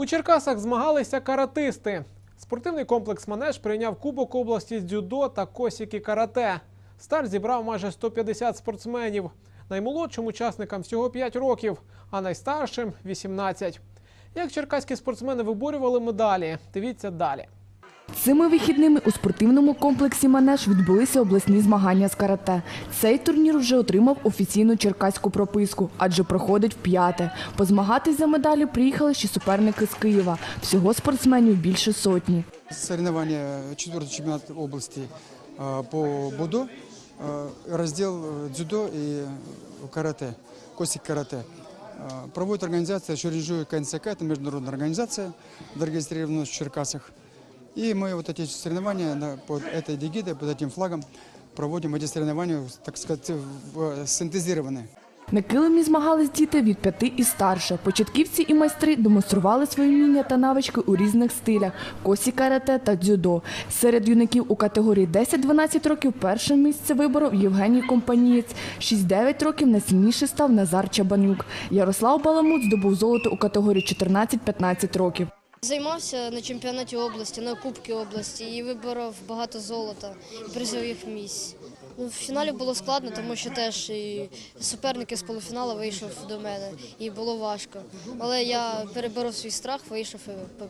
У Черкасах змагалися каратисти. Спортивний комплекс Манеж прийняв Кубок області з дзюдо та косіки карате. Старт зібрав майже 150 спортсменів. Наймолодшим учасникам всього 5 років, а найстаршим 18. Як черкаські спортсмени виборювали медалі? Дивіться далі. Цими вихідними у спортивному комплексі «Манеж» відбулися обласні змагання з карате. Цей турнір вже отримав офіційну черкаську прописку, адже проходить вп'яте. Позмагатись за медалі приїхали ще суперники з Києва. Всього спортсменів більше сотні. Соревнования четвертый чемпионат области а, по будо, а, раздел э, дзюдо и карате, косик карате. А, Проводит организация Шуринжу КНЦК, это международная организация, зарегистрирована в Черкасах. И мы вот эти соревнования на- под этой дегидой, под этим флагом проводим эти соревнования, так сказать, в- синтезированные. На килимі змагались діти від п'яти і старше. Початківці і майстри демонстрували свої вміння та навички у різних стилях – косі карате та дзюдо. Серед юнаків у категорії 10-12 років перше місце виборов Євгеній Компанієць. 6-9 років найсильніший став Назар Чабанюк. Ярослав Баламут здобув золото у категорії 14-15 років. Займався на чемпіонаті області, на Кубки області і виборов багато золота і призових місць. Ну, в фіналі було складно, тому що теж і суперники з полуфіналу вийшов до мене, і було важко. Але я переборов свій страх, вийшов і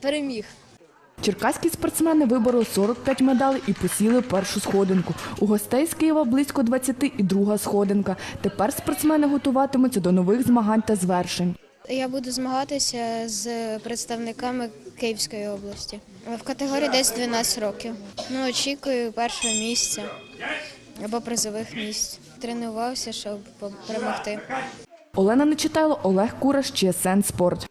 переміг. Черкаські спортсмени вибороли 45 медалей і посіли першу сходинку. У гостей з Києва близько 20 і друга сходинка. Тепер спортсмени готуватимуться до нових змагань та звершень. Я буду змагатися з представниками Київської області в категорії 10-12 років. Ну, очікую першого місця або призових місць. Тренувався, щоб перемогти. Олена Нечитайло, Олег Кураш, ЧСН Спорт.